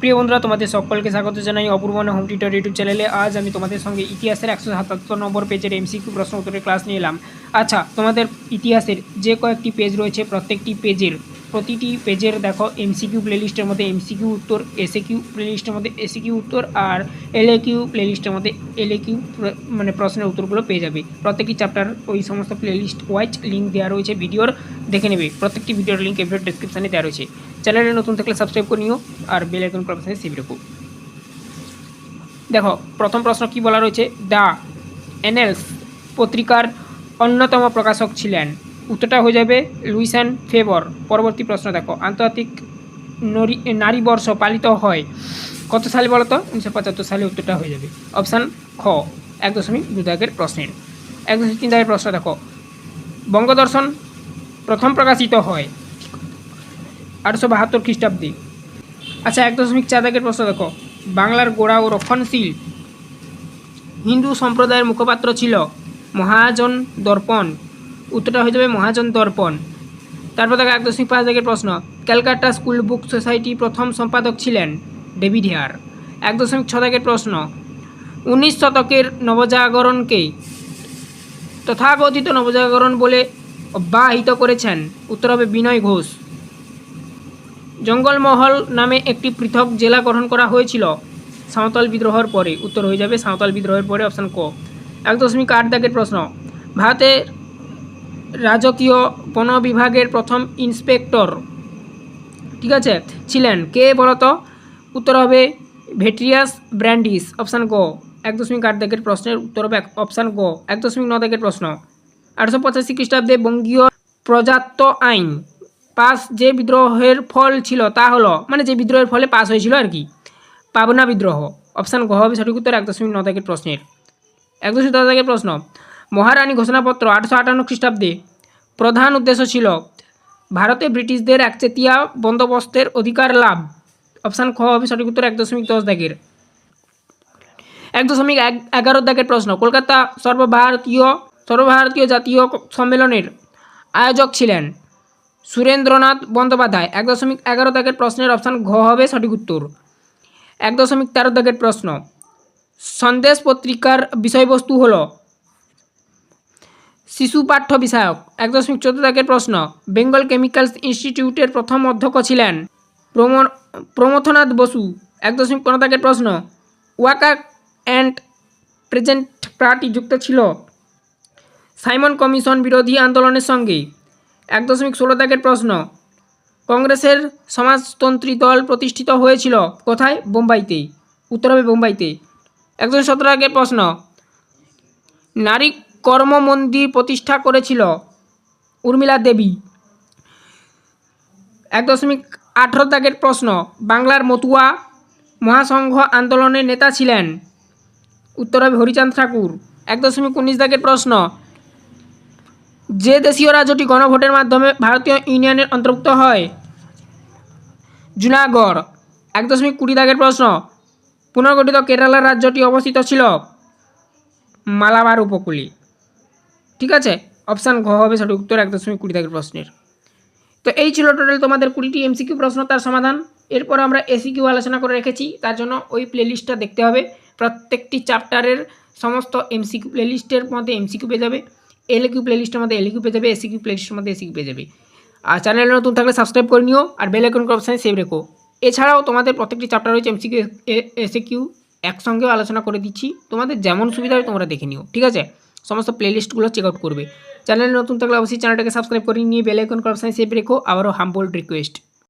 প্রিয় বন্ধুরা, তোমাদের সকলকে স্বাগত জানাই অপূর্বনা হোম টিউটর ইউটিউব চ্যানেলে আজ আমি তোমাদের সঙ্গে ইতিহাসের একশো সাতাত্তর নম্বর পেজের এমসিকিউ প্রশ্ন উত্তরের ক্লাস নিয়ে এলাম আচ্ছা তোমাদের ইতিহাসের যে কয়েকটি পেজ রয়েছে প্রত্যেকটি পেজের প্রতিটি পেজের দেখো এমসিকিউ প্লেলিস্টের মধ্যে এমসিকিউ উত্তর এসএ কিউ প্লেলিস্টের মধ্যে এসি কিউ উত্তর আর এলএ কিউ প্লেলিস্টের মধ্যে এলএ কিউ মানে প্রশ্নের উত্তরগুলো পেয়ে যাবে। প্রত্যেকটি চ্যাপ্টার ওই সমস্ত প্লেলিস্ট ওয়াইজ লিঙ্ক দেওয়া রয়েছে ভিডিওর। দেখে নেবে। প্রত্যেকটি ভিডিওর লিঙ্ক এভিডিও ডিসক্রিপশানে দেওয়া রয়েছে। চ্যানেলে নতুন থাকলে সাবস্ক্রাইব করে নিও আর বেল আইকন সাথে সেভ রেখো। দেখো, প্রথম প্রশ্ন কি বলা রয়েছে? দ্য এনএলস পত্রিকার অন্যতম প্রকাশক ছিলেন। উত্তরটা হয়ে যাবে লুইস অ্যান্ড ফেভর পরবর্তী প্রশ্ন দেখো, আন্তর্জাতিক নরি বর্ষ পালিত হয় কত সালে বলো তো উনিশশো পঁচাত্তর সালে উত্তরটা হয়ে যাবে। অপশান খ, এক দশমিক দু প্রশ্নের। এক দশমিক তিন দাগের প্রশ্ন দেখো, বঙ্গদর্শন প্রথম প্রকাশিত হয়। আটশো বাহাত্তর খ্রিস্টাব্দে। আচ্ছা এক দশমিক চার দাগের প্রশ্ন দেখো। বাংলার গোড়া ও রক্ষণশীল হিন্দু সম্প্রদায়ের মুখপাত্র ছিল মহাজন দর্পণ। উত্তরটা হয়ে যাবে মহাজন দর্পণ। তারপর দেখো এক দশমিক পাঁচ দাগের প্রশ্ন। ক্যালকাটা স্কুল বুক সোসাইটি প্রথম সম্পাদক ছিলেন ডেভিড হেয়ার। এক দশমিক ছ দাগের প্রশ্ন। উনিশ শতকের নবজাগরণকে তথাকথিত নবজাগরণ বলে অব্যাহিত করেছেন। উত্তর হবে বিনয় ঘোষ। জঙ্গলমহল নামে একটি পৃথক জেলা গঠন করা হয়েছিল। সাঁওতাল বিদ্রোহের পরে। উত্তর হয়ে যাবে সাঁওতাল বিদ্রোহের পরে অপশান ক। এক দশমিক আট দাগের প্রশ্ন। ভারতের রাজকীয় বন বিভাগের প্রথম ইন্সপেক্টর ঠিক আছে? ছিলেন। কে বলতো? উত্তর হবে ভেট্রিয়াস ব্র্যান্ডিস। অপশান গ এক দশমিক আট দাগের প্রশ্নের উত্তর হবে অপশান গ এক দশমিক ন দাগের প্রশ্ন। আটশো পঁচাশি খ্রিস্টাব্দে বঙ্গীয় প্রজাত্ব আইন পাস যে বিদ্রোহের ফল ছিল তা হলো মানে যে বিদ্রোহের ফলে পাস হয়েছিল আর কি, পাবনা বিদ্রোহ। অপশান ঘ হবে সঠিক উত্তর এক দশমিক ন দাগের প্রশ্নের। এক দশমিক দশ দাগের প্রশ্ন, মহারানী ঘোষণাপত্র আটশো আটান্ন খ্রিস্টাব্দে প্রধান উদ্দেশ্য ছিল ভারতে ব্রিটিশদের একচেতিয়া বন্দোবস্তের অধিকার লাভ। অপশান খ হবে সঠিক উত্তর এক দশমিক দশ দাগের। এক দশমিক এক, এগারো দাগের প্রশ্ন, কলকাতা সর্বভারতীয় সর্বভারতীয় জাতীয় সম্মেলনের আয়োজক ছিলেন সুরেন্দ্রনাথ বন্দ্যোপাধ্যায়। এক দশমিক এগারো দাগের প্রশ্নের অপশান ঘ হবে সঠিক উত্তর। এক দশমিক তেরো দাগের প্রশ্ন, সন্দেশ পত্রিকার বিষয়বস্তু হল শিশু পাঠ্য বিষয়ক। এক দশমিক চোদ্দ দাগের প্রশ্ন, বেঙ্গল কেমিক্যালস ইনস্টিটিউটের প্রথম অধ্যক্ষ ছিলেন প্রমো প্রমথনাথ বসু। এক দশমিক পনেরো দাগের প্রশ্ন, ওয়াকার অ্যান্ড প্রেজেন্ট পার্টি যুক্ত ছিল সাইমন কমিশন বিরোধী আন্দোলনের সঙ্গে এক দশমিক ষোলো দাগের প্রশ্ন, কংগ্রেসের সমাজতন্ত্রী দল প্রতিষ্ঠিত হয়েছিল কোথায়? বোম্বাইতে। উত্তর হবে বোম্বাইতে। এক দশমিক সতেরো দাগের প্রশ্ন, নারী কর্ম মন্দির প্রতিষ্ঠা করেছিল উর্মিলা দেবী। এক দশমিক আঠেরো দাগের প্রশ্ন, বাংলার মতুয়া মহাসংঘ আন্দোলনের নেতা ছিলেন? উত্তর হবে হরিচাঁদ ঠাকুর। এক দশমিক উনিশ দাগের প্রশ্ন যে দেশীয় রাজ্যটি গণভোটের মাধ্যমে ভারতীয় ইউনিয়নের অন্তর্ভুক্ত হয়। জুনাগড়, এক দশমিক কুড়ি দাগের প্রশ্ন। পুনর্গঠিত কেরালা রাজ্যটি অবস্থিত ছিল মালাবার উপকূলে। ঠিক আছে? অপশান ঘ হবে সঠিক উত্তর, এক দশমিক কুড়ি দাগের প্রশ্নের। তো এই ছিল টোটাল তোমাদের কুড়িটি এমসিকিউ প্রশ্ন, তার সমাধান। এরপর আমরা এসিকিউ আলোচনা করে রেখেছি, তার জন্য ওই প্লেলিস্টটা দেখতে হবে। প্রত্যেকটি চ্যাপ্টারের সমস্ত এমসিকিউ প্লেলিস্টের মধ্যে এমসিকিউ পেয়ে যাবে। এলকিউ প্লেলিস্টের মধ্যে এলকিউ পেয়ে যাবে এসিকিউ প্লেলিস্টের মধ্যে এসিকিউ পেয়ে যাবে। আর চ্যানেলে নতুন থাকলে সাবস্ক্রাইব করে নিও, আর বেল আইকন অপশানে সেভ রেখো। এছাড়াও তোমাদের প্রত্যেকটি চ্যাপ্টার রয়েছে এমসিকিউ এসিকিউ একসঙ্গেও আলোচনা করে দিচ্ছি। তোমাদের যেমন সুবিধা হয় তোমরা দেখে নিও, ঠিক আছে? সমস্ত প্লেলিস্টগুলো চেক আউট করবে। চ্যানেলে নতুন থাকলে অবশ্যই চ্যানেলটাকে সাবস্ক্রাইব করে নিয়ে বেল আইকন অপশানে সেভ রেখো। আবারও হাম্বল রিকোয়েস্ট